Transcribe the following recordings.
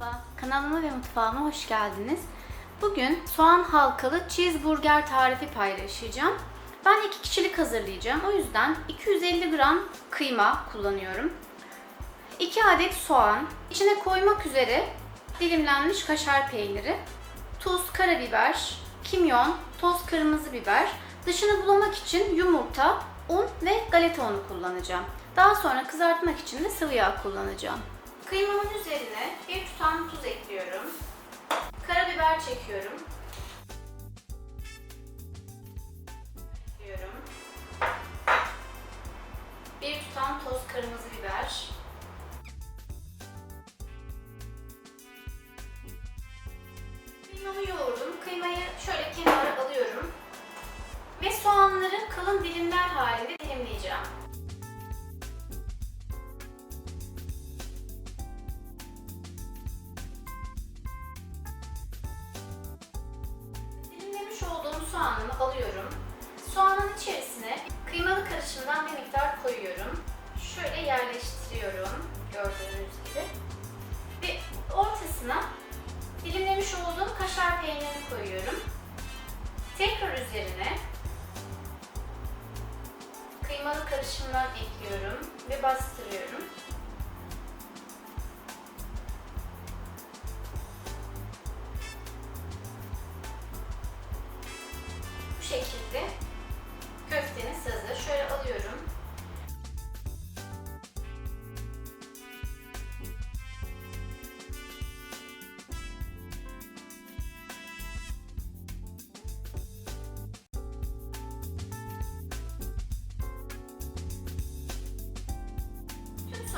Merhaba, kanalıma ve mutfağıma hoş geldiniz. Bugün soğan halkalı cheeseburger tarifi paylaşacağım. Ben iki kişilik hazırlayacağım. O yüzden 250 gram kıyma kullanıyorum. 2 adet soğan, içine koymak üzere dilimlenmiş kaşar peyniri, tuz, karabiber, kimyon, toz kırmızı biber, dışını bulamak için yumurta, un ve galeta unu kullanacağım. Daha sonra kızartmak için de sıvı yağ kullanacağım. Kıymamın üzerine 3 kırmızı biber. Kıymamı yoğurdum. Kıymayı şöyle kenara alıyorum. Ve soğanları kalın dilimler halinde dilimleyeceğim. Dilimlemiş olduğum soğanımı alıyorum. Soğanın içerisine kıymalı karışımdan bir miktar koyuyorum. Kaşar peynirini koyuyorum. Tekrar üzerine kıymalı karışımdan ekliyorum ve bastırıyorum. Bu şekilde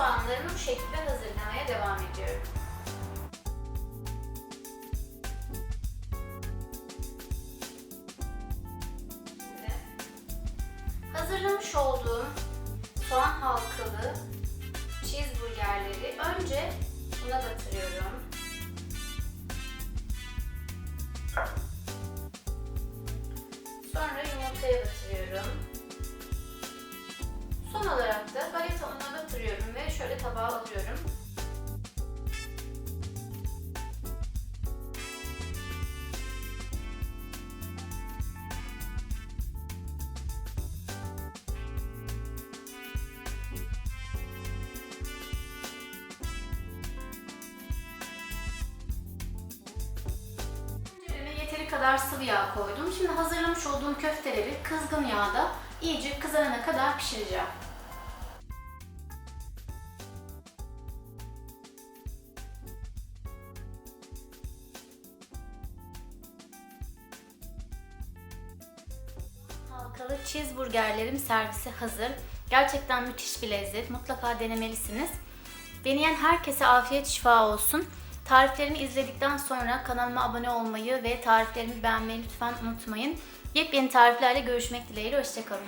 Tüm soğanlarımı bu şekilde hazırlamaya devam ediyorum. Hazırlamış olduğum soğan halkalı cheeseburgerleri önce buna batırıyorum. Sonra yumurtaya batırıyorum. Son olarak şöyle tabağa alıyorum. Kadar sıvı yağ koydum. Şimdi hazırlamış olduğum köfteleri kızgın yağda iyice kızarana kadar pişireceğim. Halkalı cheeseburgerlerim servise hazır. Gerçekten müthiş bir lezzet. Mutlaka denemelisiniz. Deneyen herkese afiyet şifa olsun. Tariflerimi izledikten sonra kanalıma abone olmayı ve tariflerimi beğenmeyi lütfen unutmayın. Yepyeni tariflerle görüşmek dileğiyle. Hoşçakalın.